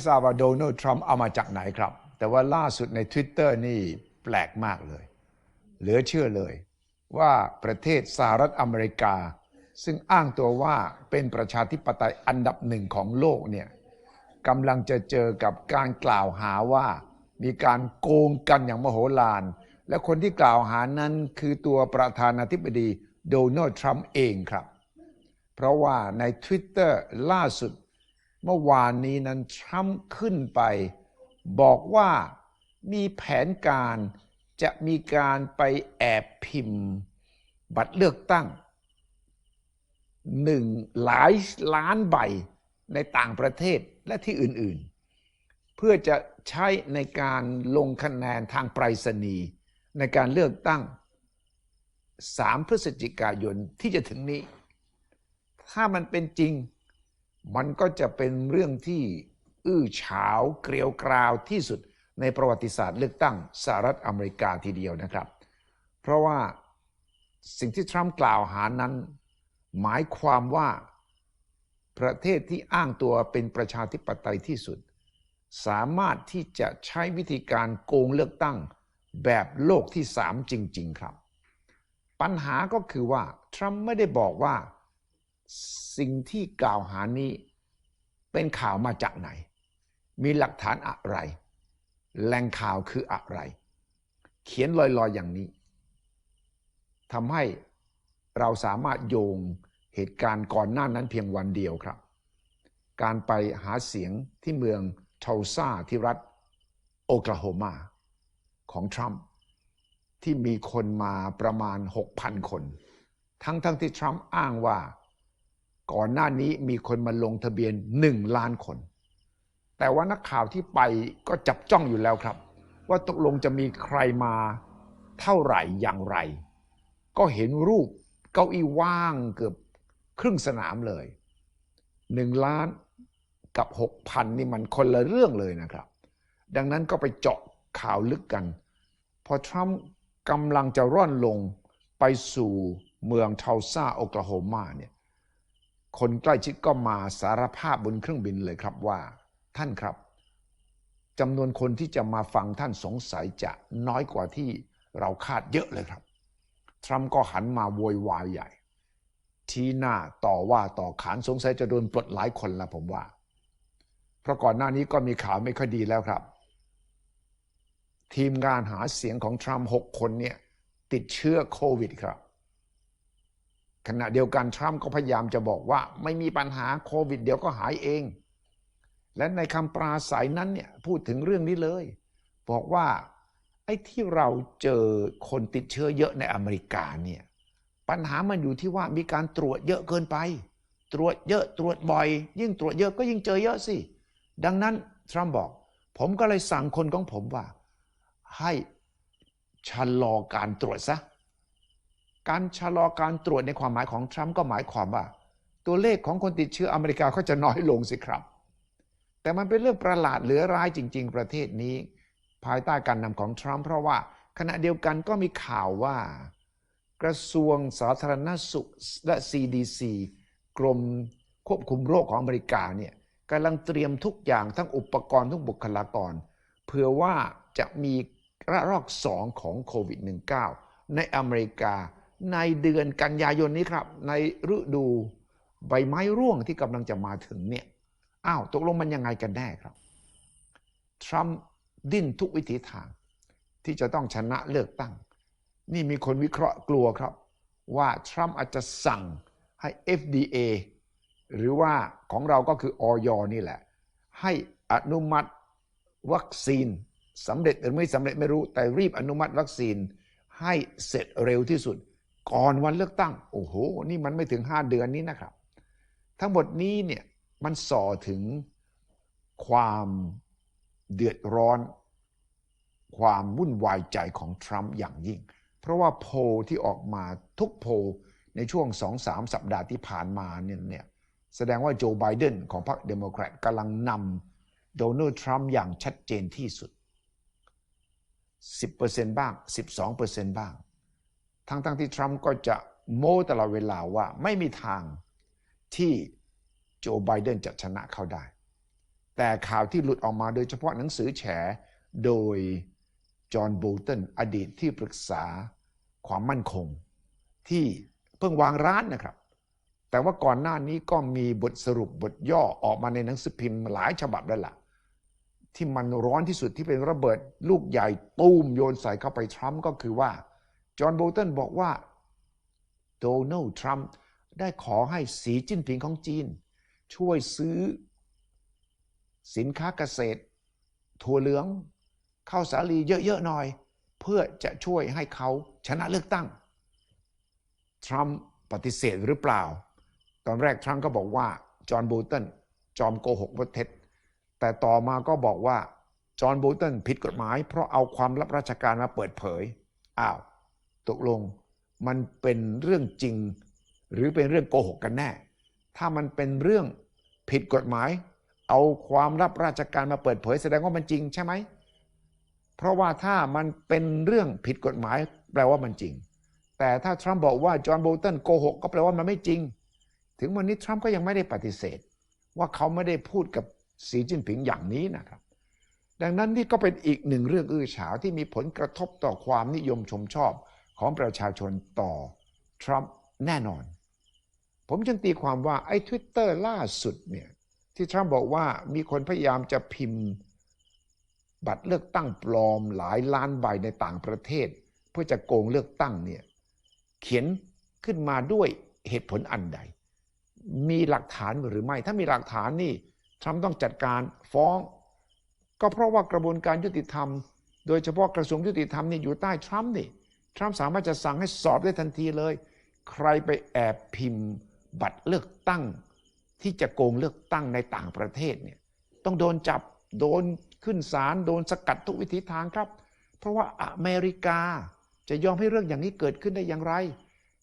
ไม่ทราบว่าโดนัลด์ทรัมป์เอามาจากไหนครับ แต่ว่าล่าสุดใน Twitter นี่แปลกมากเลย เหลือเชื่อเลยว่าประเทศสหรัฐอเมริกา ซึ่งอ้างตัวว่าเป็นประชาธิปไตยอันดับหนึ่งของโลกเนี่ยกำลังจะเจอกับการกล่าวหาว่า มีการโกงกันอย่างมโหฬารและคนที่กล่าวหานั้นคือตัวประธานาธิบดีโดนัลด์ทรัมป์เองครับ เพราะว่าใน Twitter ล่าสุด เมื่อวานนี้นั้นทรัมป์ขึ้นไป บอกว่ามีแผนการจะมีการไปแอบพิมพ์ บัตรเลือกตั้งหนึ่งหลายล้านใบในต่างประเทศและที่อื่นๆ เพื่อจะใช้ในการลงคะแนนทางไปรษณีย์ในการเลือกตั้ง 3 พฤศจิกายนที่จะถึงนี้ ถ้ามันเป็นจริง มันก็จะเป็นเรื่องที่อื้อฉาวเกลียวกราวที่สุดในประวัติศาสตร์เลือกตั้งสหรัฐอเมริกาทีเดียวนะครับ เพราะว่าสิ่งที่ทรัมป์กล่าวหานั้น หมายความว่าประเทศที่อ้างตัวเป็นประชาธิปไตยที่สุด สามารถที่จะใช้วิธีการโกงเลือกตั้งแบบโลกที่สามจริง ๆ ครับ ปัญหาก็คือว่า ทรัมป์ไม่ได้บอกว่า สิ่งที่กล่าวหานี้เป็นข่าวมาจากไหน มีหลักฐานอะไร แหล่งข่าวคืออะไร เขียนลอยๆอย่างนี้ทำให้เราสามารถโยงเหตุการณ์ก่อนหน้านั้นเพียงวันเดียวครับ การไปหาเสียงที่เมืองเทลซาที่รัฐโอคลาโฮมาของทรัมป์ที่มีคนมาประมาณ 6,000 คน ทั้งๆทที่ทรัมป์อ้างว่า ก่อนหน้านี้มีคนมาลงทะเบียน 1 ล้านคน แต่ว่านักข่าวที่ไปก็จับจ้องอยู่แล้วครับ ว่าตกลงจะมีใครมาเท่าไหร่อย่างไร ก็เห็นรูปเก้าอี้ว่างเกือบครึ่งสนามเลยหนึ่งล้านกับหกพันนี่มันคนละเรื่องเลยนะครับ ดังนั้นก็ไปเจาะข่าวลึกกัน พอทรัมป์กำลังจะร่อนลงไปสู่เมืองเทาซาโอคลาโฮมาเนี่ย คนใกล้ชิดก็มาสารภาพบนเครื่องบินเลยครับว่า ท่านครับจำนวนคนที่จะมาฟังท่านสงสัยจะน้อยกว่าที่เราคาดเยอะเลยครับ ทรัมป์ก็หันมาโวยวายใหญ่ชี้หน้าต่อว่าต่อขานสงสัยจะโดนปลดหลายคนละผมว่า เพราะก่อนหน้านี้ก็มีข่าวไม่ค่อยดีแล้วครับ ทีมงานหาเสียงของทรัมป์หกคนเนี่ยติดเชื้อโควิดครับ ขณะเดียวกันทรัมป์ก็พยายามจะบอกว่าไม่มีปัญหาโควิด เดี๋ยวก็หายเอง และในคำปราศัยนั้นเนี่ยพูดถึงเรื่องนี้เลย บอกว่าไอ้ที่เราเจอคนติดเชื้อเยอะในอเมริกาเนี่ย ปัญหามันอยู่ที่ว่ามีการตรวจเยอะเกินไป ตรวจเยอะตรวจบ่อย ยิ่งตรวจเยอะก็ยิ่งเจอเยอะสิดังนั้นทรัมป์บอก ผมก็เลยสั่งคนของผมว่า ให้ชะลอการตรวจซะ การชะลอการตรวจในความหมายของทรัมป์ก็หมายความว่า ตัวเลขของคนติดเชื้ออเมริกาก็จะน้อยลงสิครับ แต่มันเป็นเรื่องประหลาดเหลือร้ายจริง ๆ ประเทศนี้ ภายใต้การนำของทรัมป์เพราะว่าขณะเดียวกันก็มีข่าวว่า กระทรวงสาธารณสุขและ CDC กรมควบคุมโรคของอเมริกาเนี่ยกำลังเตรียมทุกอย่างทั้งอุปกรณ์ทุกบุคลากรเพื่อว่าจะมีระลอกสองของโควิด -19 ในอเมริกา ในเดือนกันยายนนี้ครับ ในฤดูใบไม้ร่วงที่กำลังจะมาถึงเนี่ยอ้าวตกลงมันยังไงกันแน่ครับ ทรัมป์ดิ้นทุกวิถีทาง ที่จะต้องชนะเลือกตั้ง นี่มีคนวิเคราะห์กลัวครับ ว่าทรัมป์อาจจะสั่งให้ FDA หรือว่าของเราก็คืออยนี่แหละ ให้อนุมัติวัคซีนสำเร็จหรือไม่สำเร็จไม่รู้ แต่รีบอนุมัติวัคซีนให้เสร็จเร็วที่สุด ก่อนวันเลือกตั้ง โอ้โห นี่มันไม่ถึง5เดือนนี้นะครับ ทั้งหมดนี้เนี่ยมันส่อถึงความเดือดร้อน ความวุ่นวายใจของทรัมป์อย่างยิ่ง เพราะว่าโพลที่ออกมาทุกโพลในช่วงสองสามสัปดาห์ที่ผ่านมาเนี่ยแสดงว่าโจไบเดนของพรรคเดโมแครตกำลังนำโดนัลด์ทรัมป์อย่างชัดเจนที่สุด 10%บ้าง 12%บ้าง ทั้งๆทที่ทรัมป์ก็จะโม้ตลอดเวลาว่าไม่มีทางที่โจไบเดนจะชนะเขาได้ แต่ข่าวที่หลุดออกมาโดยเฉพาะหนังสือแฉโดยจอห์นบลตันอดีตที่ปรึกษาความมั่นคง ที่เพิ่งวางร้านนะครับ แต่ว่าก่อนหน้านี้ก็มีบทสรุปบทย่อออกมาในหนังสือพิมพ์หลายฉบับแล้วล่ะที่มันร้อนที่สุดที่เป็นระเบิดลูกใหญ่ตูมโยนใส่เข้าไปทรัมป์ก็คือว่า จอห์นโบลตันบอกว่าโดนัลด์ทรัมป์ได้ขอให้สีจิ้นผิงของจีน ช่วยซื้อ สินค้าเกษตร ถั่วเหลืองข้าวสาลีเยอะ ๆ หน่อย เพื่อจะช่วยให้เขาชนะเลือกตั้ง ทรัมป์ปฏิเสธหรือเปล่า ตอนแรกทรัมป์ก็บอกว่า จอห์นโบลตันจอมโกหกว่าเท็จ แต่ต่อมาก็บอกว่า จอห์นโบลตันผิดกฎหมาย เพราะเอาความลับราชการมาเปิดเผย อ้าว ตกลงมันเป็นเรื่องจริง หรือเป็นเรื่องโกหกกันแน่ ถ้ามันเป็นเรื่องผิดกฎหมาย เอาความลับราชการมาเปิดเผยแสดงว่ามันจริงใช่ไหม เพราะว่าถ้ามันเป็นเรื่องผิดกฎหมาย แปลว่ามันจริง แต่ถ้าทรัมป์บอกว่าจอห์นโบลตันโกหกก็แปลว่ามันไม่จริง ถึงวันนี้ทรัมป์ก็ยังไม่ได้ปฏิเสธ ว่าเขาไม่ได้พูดกับสีจิ้นผิงอย่างนี้นะครับ ดังนั้นนี่ก็เป็นอีกหนึ่งเรื่องอื้อฉาวที่มีผลกระทบต่อความนิยมชมชอบ ของประชาชนต่อทรัมป์แน่นอน ผมจึงตีความว่าไอ้ทวิตเตอร์ล่าสุดเนี่ยที่ทรัมป์บอกว่ามีคนพยายามจะพิมพ์ บัตรเลือกตั้งปลอมหลายล้านใบในต่างประเทศ เพื่อจะโกงเลือกตั้งเนี่ยเขียนขึ้นมาด้วยเหตุผลอันใด มีหลักฐานหรือไม่ ถ้ามีหลักฐานนี่ทรัมป์ต้องจัดการฟ้อง ก็เพราะว่ากระบวนการยุติธรรม โดยเฉพาะกระทรวงยุติธรรมนี่อยู่ใต้ทรัมป์นี่ ทรัมป์สามารถจะสั่งให้สอบได้ทันทีเลย ใครไปแอบพิมพ์บัตรเลือกตั้ง ที่จะโกงเลือกตั้งในต่างประเทศเนี่ยต้องโดนจับโดนขึ้นศาลโดนสกัดทุกวิถีทางครับ เพราะว่าอเมริกาจะยอมให้เรื่องอย่างนี้เกิดขึ้นได้อย่างไร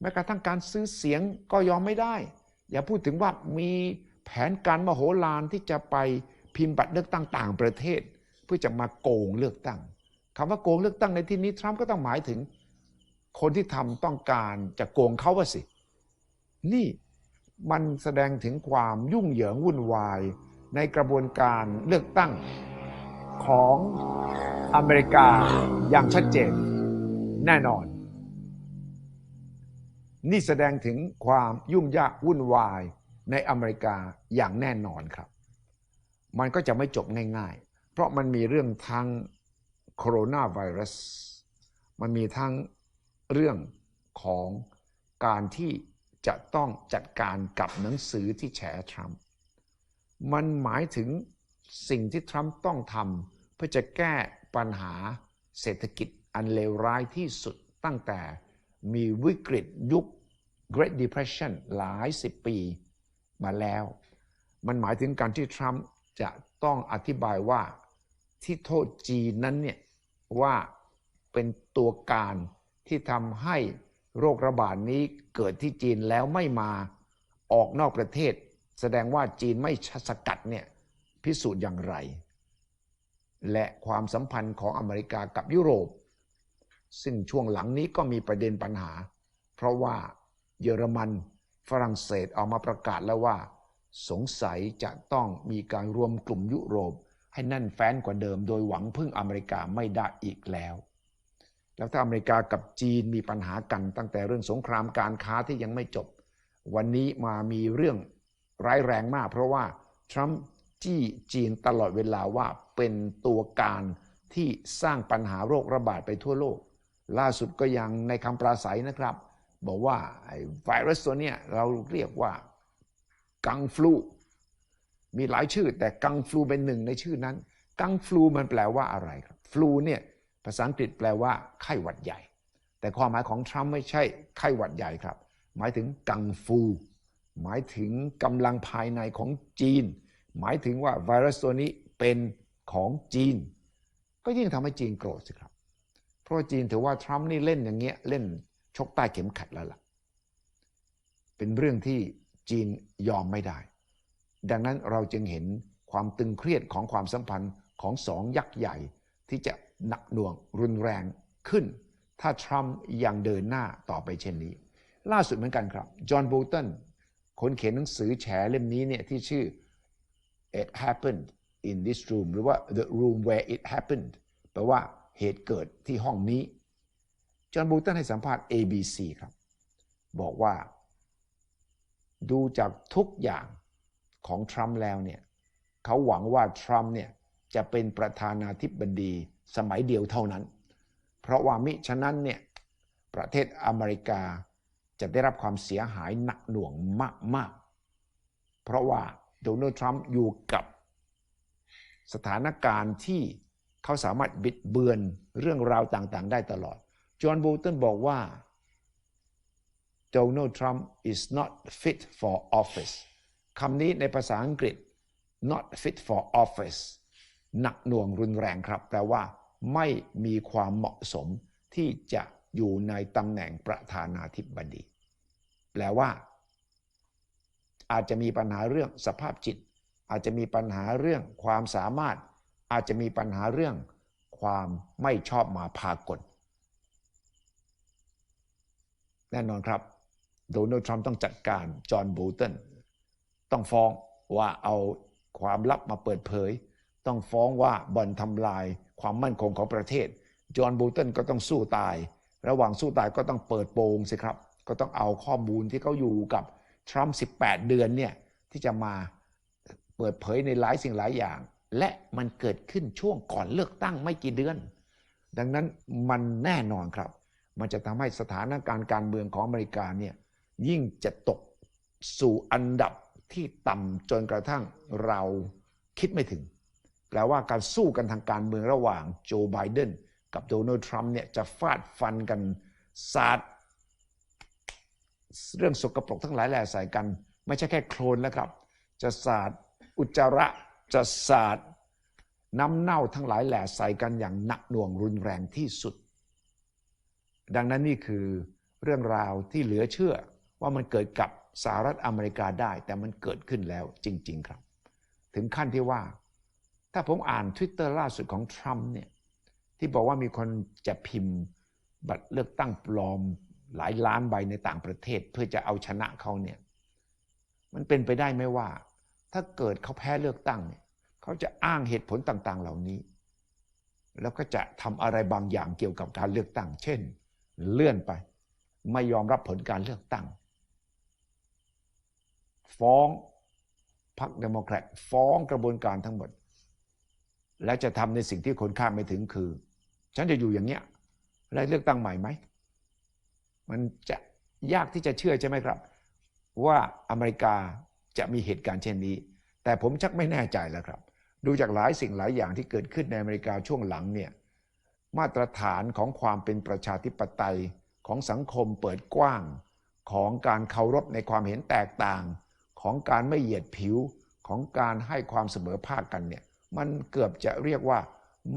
แม้กระทั่งการซื้อเสียงก็ยอมไม่ได้ อย่าพูดถึงว่ามีแผนการมโหฬารที่จะไปพิมพ์บัตรเลือกตั้งต่างประเทศ เพื่อจะมาโกงเลือกตั้งคำว่าโกงเลือกตั้งในที่นี้ทรัมป์ก็ต้องหมายถึง คนที่ทำต้องการจะโกงเขาว่าสิ นี่มันแสดงถึงความยุ่งเหยิงวุ่นวาย ในกระบวนการเลือกตั้งของอเมริกาอย่างชัดเจนแน่นอน นี่แสดงถึงความยุ่งยากวุ่นวายในอเมริกาอย่างแน่นอนครับ มันก็จะไม่จบง่ายๆ เพราะมันมีเรื่องทั้งโคโรนาไวรัส มันมีทั้ง เรื่องของการที่จะต้องจัดการกับหนังสือที่แฉทรัมป์มันหมายถึงสิ่งที่ทรัมป์ต้องทำเพื่อจะแก้ปัญหาเศรษฐกิจอันเลวร้ายที่สุดตั้งแต่มีวิกฤตยุค Great Depression หลายสิบปีมาแล้ว มันหมายถึงการที่ทรัมป์จะต้องอธิบายว่าที่โทษจีนนั้นเนี่ยว่าเป็นตัวการ ที่ทำให้โรคระบาดนี้เกิดที่จีนแล้วไม่มาออกนอกประเทศ แสดงว่าจีนไม่สกัดเนี่ยพิสูจน์อย่างไร และความสัมพันธ์ของอเมริกากับยุโรป ซึ่งช่วงหลังนี้ก็มีประเด็นปัญหา เพราะว่าเยอรมันฝรั่งเศสออกมาประกาศแล้วว่า สงสัยจะต้องมีการรวมกลุ่มยุโรป ให้แน่นแฟ้นกว่าเดิมโดยหวังพึ่งอเมริกาไม่ได้อีกแล้ว แล้วถ้าอเมริกากับจีนมีปัญหากันตั้งแต่เรื่องสงครามการค้าที่ยังไม่จบ วันนี้มามีเรื่องร้ายแรงมาก เพราะว่าทรัมป์จี้จีนตลอดเวลาว่าเป็นตัวการที่สร้างปัญหาโรคระบาดไปทั่วโลก ล่าสุดก็ยังในคำปราศัยนะครับ บอกว่าไอ้ไวรัสตัวเนี้ยเราเรียกว่ากังฟลู มีหลายชื่อแต่กังฟลูเป็นหนึ่งในชื่อนั้น กังฟลูมันแปลว่าอะไรครับ ฟลูเนี่ย ภาษาอังกฤษแปลว่าไข้หวัดใหญ่ แต่ความหมายของทรัมป์ไม่ใช่ไข้หวัดใหญ่ครับ หมายถึงกังฟู หมายถึงกำลังภายในของจีน หมายถึงว่าไวรัสตัวนี้เป็นของจีน ก็ยิ่งทำให้จีนโกรธสิครับ เพราะจีนถือว่าทรัมป์นี่เล่นอย่างเงี้ยเล่นชกใต้เข็มขัดแล้วล่ะ เป็นเรื่องที่จีนยอมไม่ได้ ดังนั้นเราจึงเห็นความตึงเครียดของความสัมพันธ์ของสองยักษ์ใหญ่ ที่จะหนักหน่วงรุนแรงขึ้น ถ้าทรัมป์ยังเดินหน้าต่อไปเช่นนี้ ล่าสุดเหมือนกันครับจอห์นโบลตันคนเขียนหนังสือแฉเล่มนี้เนี่ยที่ชื่อ It Happened in this room หรือว่า the room where it happened แปลว่าเหตุเกิดที่ห้องนี้ จอห์นบูตันให้สัมภาษณ์ ABC ครับ บอกว่า ดูจากทุกอย่างของทรัมป์แล้วเนี่ยเขาหวังว่าทรัมป์เนี่ย จะเป็นประธานาธิบดีสมัยเดียวเท่านั้น เพราะว่ามิฉะนั้นเนี่ยประเทศอเมริกาจะได้รับความเสียหายหนักหน่วงมาก ๆ เพราะว่าโดนัลด์ทรัมป์อยู่กับสถานการณ์ที่เขาสามารถบิดเบือนเรื่องราวต่างๆ ได้ตลอด จอห์นบูตันบอกว่า Donald Trump is not fit for office คำนี้ในภาษาอังกฤษ not fit for office หนักหน่วงรุนแรงครับ แปลว่า ไม่มีความเหมาะสมที่จะอยู่ในตำแหน่งประธานาธิบดี แปลว่า อาจจะมีปัญหาเรื่องสภาพจิต อาจจะมีปัญหาเรื่องความสามารถ อาจจะมีปัญหาเรื่องความไม่ชอบมาพากลแน่นอนครับโดนัลด์ทรัมป์ต้องจัดการจอห์นบูตันต้องฟ้องว่าเอาความลับมาเปิดเผย ต้องฟ้องว่าบ่อนทำลายความมั่นคงของประเทศ จอห์นบูตันก็ต้องสู้ตาย ระหว่างสู้ตายก็ต้องเปิดโปงสิครับ ก็ต้องเอาข้อมูลที่เขาอยู่กับทรัมป์18 เดือนเนี่ยที่จะมาเปิดเผยในหลายสิ่งหลายอย่าง และมันเกิดขึ้นช่วงก่อนเลือกตั้งไม่กี่เดือน ดังนั้นมันแน่นอนครับ มันจะทำให้สถานการณ์การเมืองของอเมริกาเนี่ยยิ่งจะตกสู่อันดับที่ต่ำจนกระทั่งเราคิดไม่ถึง แปลว่าการสู้กันทางการเมืองระหว่างโจไบเดนกับโดนัลด์ทรัมป์เนี่ยจะฟาดฟันกันสาดเรื่องสกปรกทั้งหลายแหล่ใส่กัน ไม่ใช่แค่โคลนนะครับ จะสาดอุจจาระจะสาดน้ำเน่าทั้งหลายแหล่ใส่กันอย่างหนักหน่วงรุนแรงที่สุด ดังนั้นนี่คือเรื่องราวที่เหลือเชื่อว่ามันเกิดกับสหรัฐอเมริกาได้ แต่มันเกิดขึ้นแล้วจริง ๆ ครับ ถึงขั้นที่ว่า ถ้าผมอ่าน Twitter ล่าสุดของทรัมป์เนี่ยที่บอกว่ามีคนจะพิมพ์บัตรเลือกตั้งปลอมหลายล้านใบในต่างประเทศเพื่อจะเอาชนะเขาเนี่ยมันเป็นไปได้ไหมว่า ถ้าเกิดเขาแพ้เลือกตั้งเนี่ยเขาจะอ้างเหตุผลต่าง ๆ เหล่านี้ แล้วก็จะทำอะไรบางอย่างเกี่ยวกับการเลือกตั้ง เช่น เลื่อนไป ไม่ยอมรับผลการเลือกตั้ง ฟ้องพรรคเดโมแครตฟ้องกระบวนการทั้งหมด และจะทำในสิ่งที่คนคาดไม่ถึงคือ ฉันจะอยู่อย่างเนี้ยและเลือกตั้งใหม่ไหม มันจะยากที่จะเชื่อใช่ไหมครับ ว่าอเมริกาจะมีเหตุการณ์เช่นนี้ แต่ผมชักไม่แน่ใจแล้วครับ ดูจากหลายสิ่งหลายอย่างที่เกิดขึ้นในอเมริกาช่วงหลังเนี่ยมาตรฐานของความเป็นประชาธิปไตยของสังคมเปิดกว้าง ของการเคารพในความเห็นแตกต่าง ของการไม่เหยียดผิวของการให้ความเสมอภาคกันเนี่ย มันเกือบจะเรียกว่า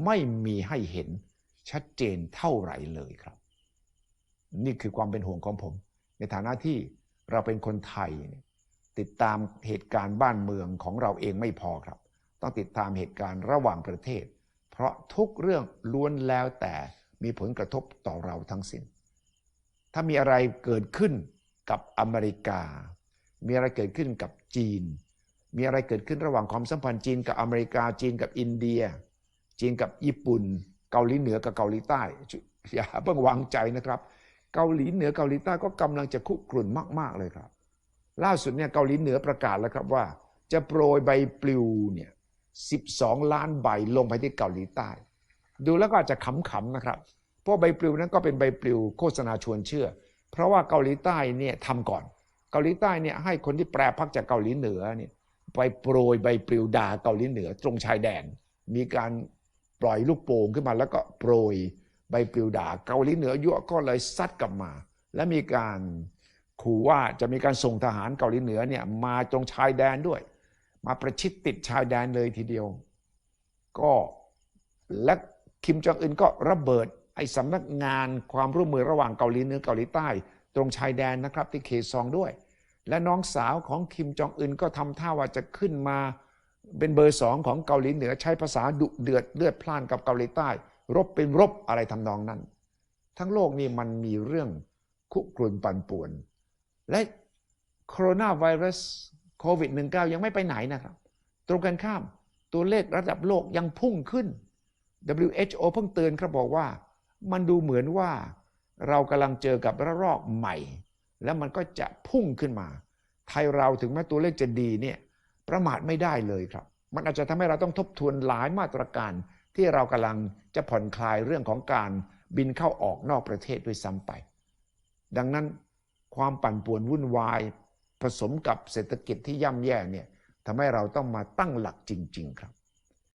ไม่มีให้เห็นชัดเจนเท่าไหร่เลยครับ นี่คือความเป็นห่วงของผม ในฐานะที่เราเป็นคนไทยเนี่ยติดตามเหตุการณ์บ้านเมืองของเราเองไม่พอครับ ต้องติดตามเหตุการณ์ระหว่างประเทศ เพราะทุกเรื่องล้วนแล้วแต่มีผลกระทบต่อเราทั้งสิ้น ถ้ามีอะไรเกิดขึ้นกับอเมริกา มีอะไรเกิดขึ้นกับจีน มีอะไรเกิดขึ้นระหว่างความสัมพันธ์จีนกับอเมริกาจีนกับอินเดีย จีนกับญี่ปุ่น เกาหลีเหนือกับเกาหลีใต้อย่าเพิ่งวางใจนะครับ เกาหลีเหนือเกาหลีใต้ก็กำลังจะคุกรุ่นมาก ๆเลยครับ ล่าสุดเนี่ยเกาหลีเหนือประกาศแล้วครับว่า จะโปรยใบปลิวเนี่ย12 ล้านใบลงไปที่เกาหลีใต้ ดูแล้วก็อาจจะขำๆนะครับเพราะใบปลิวนั้นก็เป็นใบปลิวโฆษณาชวนเชื่อ เพราะว่าเกาหลีใต้เนี่ยทำก่อน เกาหลีใต้เนี่ยให้คนที่แปรพักจากเกาหลีเหนือเนี่ย ไปโปรยใบปลิวด่าเกาหลีเหนือตรงชายแดน มีการปล่อยลูกโป่งขึ้นมาแล้วก็โปรยใบปลิวด่าเกาหลีเหนือยั่วก็เลยซัดกลับมา และมีการขู่ว่าจะมีการส่งทหารเกาหลีเหนือเนี่ยมาตรงชายแดนด้วย มาประชิดติดชายแดนเลยทีเดียว ก็และคิมจองอึนก็ระเบิดไอ้สำนักงานความร่วมมือระหว่างเกาหลีเหนือเกาหลีใต้ ตรงชายแดนนะครับที่เคซองด้วย และน้องสาวของคิมจองอึนก็ทำท่าว่าจะขึ้นมาเป็นเบอร์สองของเกาหลีเหนือใช้ภาษาดุเดือดเลือดพล่านกับเกาหลีใต้ รบเป็นรบอะไรทำนองนั้น ทั้งโลกนี่มันมีเรื่องคุกรุ่นปั่นป่วน และโคโรนาไวรัสโควิด -19 ยังไม่ไปไหนนะครับ ตรงกันข้ามตัวเลขระดับโลกยังพุ่งขึ้น WHO เพิ่งเตือนครับบอกว่า มันดูเหมือนว่าเรากำลังเจอกับระลอกใหม่ แล้วมันก็จะพุ่งขึ้นมา ไทยเราถึงแม้ตัวเลขจะดีเนี่ยประมาทไม่ได้เลยครับ มันอาจจะทำให้เราต้องทบทวนหลายมาตรการที่เรากำลังจะผ่อนคลายเรื่องของการบินเข้าออกนอกประเทศด้วยซ้ำไป ดังนั้นความปั่นป่วนวุ่นวาย ผสมกับเศรษฐกิจที่ย่ำแย่เนี่ยทำให้เราต้องมาตั้งหลักจริง ๆ ครับ